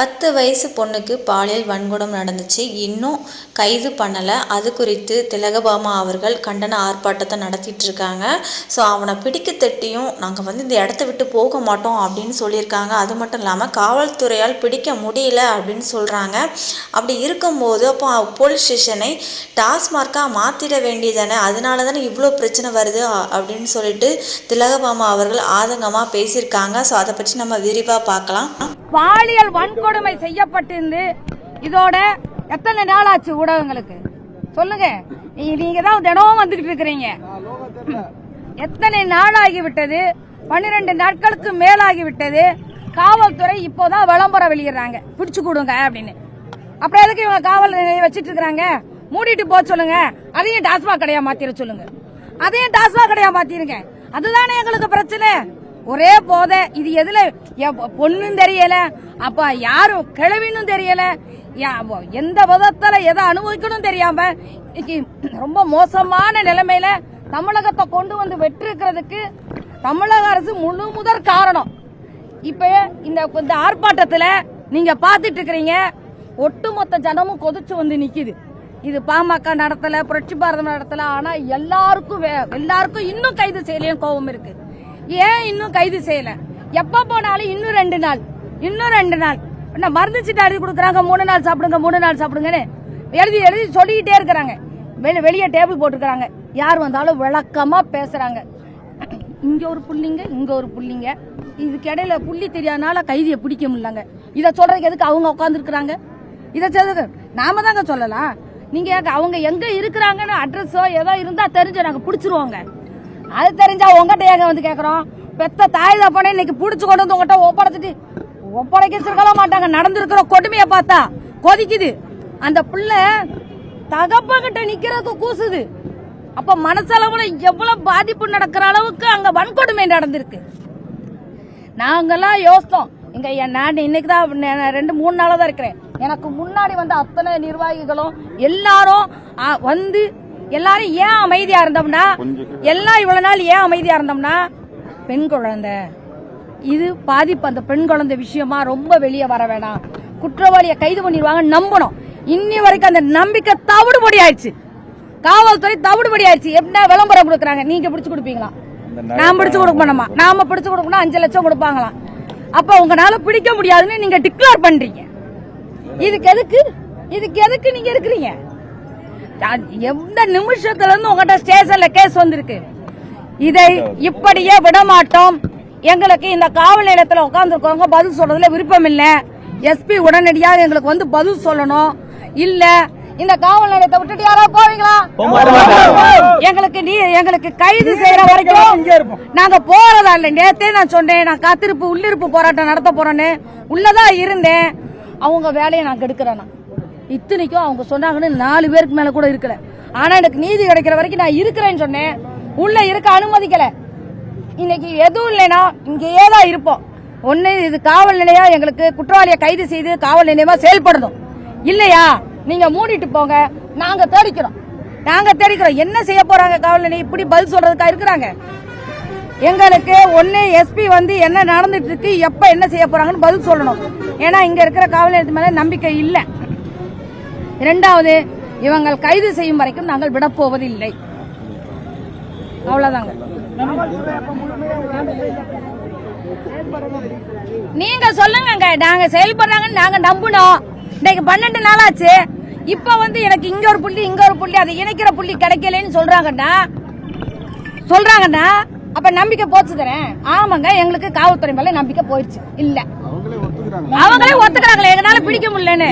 பத்து வயசு பொண்ணுக்கு பாலியல் வன்கொடம் நடந்துச்சு. இன்னும் கைது பண்ணலை. அது குறித்து திலகபாமா அவர்கள் கண்டன ஆர்ப்பாட்டத்தை நடத்திட்டு இருக்காங்க. ஸோ அவனை பிடிக்க தட்டியும் நாங்கள் வந்து இந்த இடத்த விட்டு போக மாட்டோம் அப்படின்னு சொல்லியிருக்காங்க. அது மட்டும் இல்லாமல் காவல்துறையால் பிடிக்க முடியல அப்படின்னு சொல்கிறாங்க அப்படி இருக்கும்போது அப்போ போலீஸ் ஸ்டேஷனை டாஸ்மார்க்காக மாற்றிட வேண்டியதானே? அதனால தானே இவ்வளோ பிரச்சனை வருது அப்படின்னு சொல்லிட்டு திலகபாமா அவர்கள் ஆதங்கமாக பேசியிருக்காங்க. ஸோ அதை பற்றி நம்ம விரிவாக பார்க்கலாம். பாலியல் வன்கொடுமை செய்யப்பட்டிருந்து இதோட எத்தனை நாள் ஆச்சு ஊடகங்களுக்கு? சொல்லுங்க. நீங்க தான் தினமும் வந்துகிட்டு இருக்கிறீங்க. எத்தனை நாள் ஆகிவிட்டது பன்னிரெண்டு நாட்களுக்கு மேலாகிவிட்டது. காவல்துறை இப்போதான் விளம்பரம் வெளியிடுறாங்க. பிடிச்சு கொடுங்க அப்படின்னு. அப்புறம் எதுக்கு இவங்க காவல் நிலையம் வச்சிட்டு இருக்கிறாங்க? மூடிட்டு போக சொல்லுங்க. அதையும் டாஸ்மாக் கடையா மாத்திர சொல்லுங்க. அதையும் டாஸ்மாக் கடையா மாத்திருங்க. அதுதானே எங்களுக்கு பிரச்சனை? ஒரே போதை. இது எதுல? எ- பொண்ணும் தெரியல. அப்ப யாரும் கிழவின்னு தெரியல. எந்த விதத்துல எதை அனுபவிக்கணும் தெரியாம இன்னைக்கு ரொம்ப மோசமான நிலைமையில தமிழகத்தை கொண்டு வந்து வெற்றிருக்கிறதுக்கு தமிழக அரசு முழு முதற் காரணம். இப்ப இந்த இந்த ஆர்ப்பாட்டத்துல நீங்க பாத்துட்டு இருக்கிறீங்க ஒட்டுமொத்த ஜனமும் கொதிச்சு வந்து நிக்குது. இது பாமக நடத்தல புரட்சி பாரதம் நடத்தல ஆனா எல்லாருக்கும் வே- எல்லாருக்கும் இன்னும் கைது செய்யலையும் கோபம் இருக்கு. ஏன் இன்னும் கைது செய்யல? எப்ப போனாலும் இன்னும் ரெண்டு நாள் இன்னும் ரெண்டு நாள். என்ன மருந்து சீட்டு எழுதி கொடுக்குறாங்க மூணு நாள் சாப்பிடுங்க மூணு நாள் சாப்பிடுங்கன்னு. எழுதி எழுதி சொல்லிக்கிட்டே இருக்கிறாங்க. வெளி வெளியே டேபிள் போட்டுருக்காங்க யார் வந்தாலும் விளக்கமா பேசுறாங்க. இங்க ஒரு புள்ளிங்க இங்க ஒரு புள்ளிங்க. இதுக்கு இடையில புள்ளி தெரியாதனால கைதியை பிடிக்க முடியலங்க. இதை சொல்றதுக்கு எதுக்கு அவங்க உட்காந்துருக்குறாங்க இதை செய்தது நாம தாங்க சொல்லலாம். நீங்க அவங்க எங்க இருக்கிறாங்கன்னு அட்ரஸோ ஏதோ இருந்தா தெரிஞ்சு நாங்க பிடிச்சிருவோங்க. அது தெரிஞ்சா உங்ககிட்ட ஏங்க வந்து கேட்குறோம் பெத்த தாய் தப்பனே இன்னைக்கு பிடிச்சி கொண்டு வந்து உங்ககிட்ட ஒப்படைச்சிட்டு ஒப்படைக்க மாட்டாங்க. நடந்திருக்கிற கொடுமையை பார்த்தா கொதிக்குது. அந்த பிள்ளை தகப்பகிட்ட நிக்கிறதுக்கு கூசுது. அப்ப மனசளவுல எவ்வளவு பாதிப்பு நடக்கிற அளவுக்கு அங்க வன்கொடுமை நடந்திருக்கு. நாங்கெல்லாம் யோசித்தோம். இங்க என் நான் இன்னைக்கு தான் ரெண்டு மூணு நாளா தான் இருக்கிறேன். எனக்கு முன்னாடி வந்த அத்தனை நிர்வாகிகளும் எல்லாரும் வந்து எல்லாரும் ஏன் அமைதியா இருந்தோம்னா? எல்லாம் இவ்வளவு நாள் ஏன் அமைதியா இருந்தோம்னா பெண் குழந்தை. இது பாதிப்பு அந்த பெண் குழந்தை விஷயமா ரொம்ப வெளியே வர வேணாம். குற்றவாளியை கைது பண்ணிடுவாங்க நம்பணும். இன்னி வரைக்கும் அந்த நம்பிக்கை தவிடுபடி ஆயிடுச்சு. காவல்துறை தவிடுபடி ஆயிடுச்சு. என்ன விளம்பரம் கொடுக்குறாங்க. நீங்க பிடிச்சு கொடுப்பீங்களா? நான் பிடிச்சு கொடுக்க மாட்டோமா நாம பிடிச்சு கொடுக்கணும் அஞ்சு லட்சம் கொடுப்பாங்களாம். அப்ப உங்களால பிடிக்க முடியாதுன்னு நீங்க டிக்ளேர் பண்றீங்க. இதுக்கு எதுக்கு? இதுக்கு எதுக்கு நீங்க இருக்கிறீங்க? எந்த நிமிஷத்துல இருந்து உங்ககிட்ட ஸ்டேஷன்ல கேஸ் வந்திருக்கு? இதை இப்படியே விடமாட்டோம். எங்களுக்கு இந்த காவல் நிலையத்தில் உட்காந்துருக்கவங்க பதில் சொல்றதுல விருப்பம் இல்லை எஸ்பி உடனடியாக எங்களுக்கு வந்து பதில் சொல்லணும். இல்ல இந்த காவல் நிலையத்தை விட்டுட்டு யாரோ போவீங்களா? எங்களுக்கு நீ எங்களுக்கு கைது செய்யற வரைக்கும் நாங்க போறதா இல்ல. நேத்தே நான் சொன்னேன் நான் காத்திருப்பு உள்ளிருப்பு போராட்டம் நடத்த போறேன்னு. உள்ளதா இருந்தேன். அவங்க வேலையை நான் கெடுக்கிறேன் இத்தனைக்கும் அவங்க சொன்னாங்கன்னு நாலு பேருக்கு மேல கூட இருக்கல. ஆனா எனக்கு நீதி கிடைக்கிற வரைக்கும் நான் இருக்கிறேன்னு சொன்னேன். உள்ள இருக்க அனுமதிக்கல. இன்னைக்கு எதுவும் இல்லைன்னா இங்கேயே தான் இருப்போம். ஒன்னு இது காவல் நிலையம் எங்களுக்கு குற்றவாளியை கைது செய்து காவல் நிலையமா செயல்படணும். இல்லையா? நீங்க மூடிட்டு போங்க. நாங்க தேடிக்கிறோம். நாங்க தேடிக்கிறோம். என்ன செய்ய போறாங்க காவல் நிலையம்? இப்படி பதில் சொல்றதுக்கா இருக்கிறாங்க? எங்களுக்கு ஒன்னு எஸ்பி வந்து என்ன நடந்துட்டு இருக்கு எப்ப என்ன செய்ய போறாங்கன்னு பதில் சொல்லணும். ஏன்னா இங்க இருக்கிற காவல் நிலையத்து மேல நம்பிக்கை இல்லை. இரண்டாவது இவங்கள் கைது செய்யும் வரைக்கும் நாங்கள் விடப்போவதில்லை. அவ்வளவுதாங்க. நீங்க சொல்லுங்க நாங்க செயல்படுறாங்கன்னு நாங்க நம்பணும் இன்னைக்கு பன்னெண்டு நாள் ஆச்சு இப்ப வந்து எனக்கு இங்க ஒரு புள்ளி இங்க ஒரு புள்ளி அதை இணைக்கிற புள்ளி கிடைக்கலன்னு சொல்றாங்கண்ணா. சொல்றாங்கண்ணா. அப்ப நம்பிக்கை போச்சு தரேன் ஆமாங்க எங்களுக்கு காவல்துறை மேல நம்பிக்கை போயிடுச்சு. இல்ல. அவங்களே ஒத்துக்கிறாங்களே எங்களால பிடிக்க முடியலன்னு.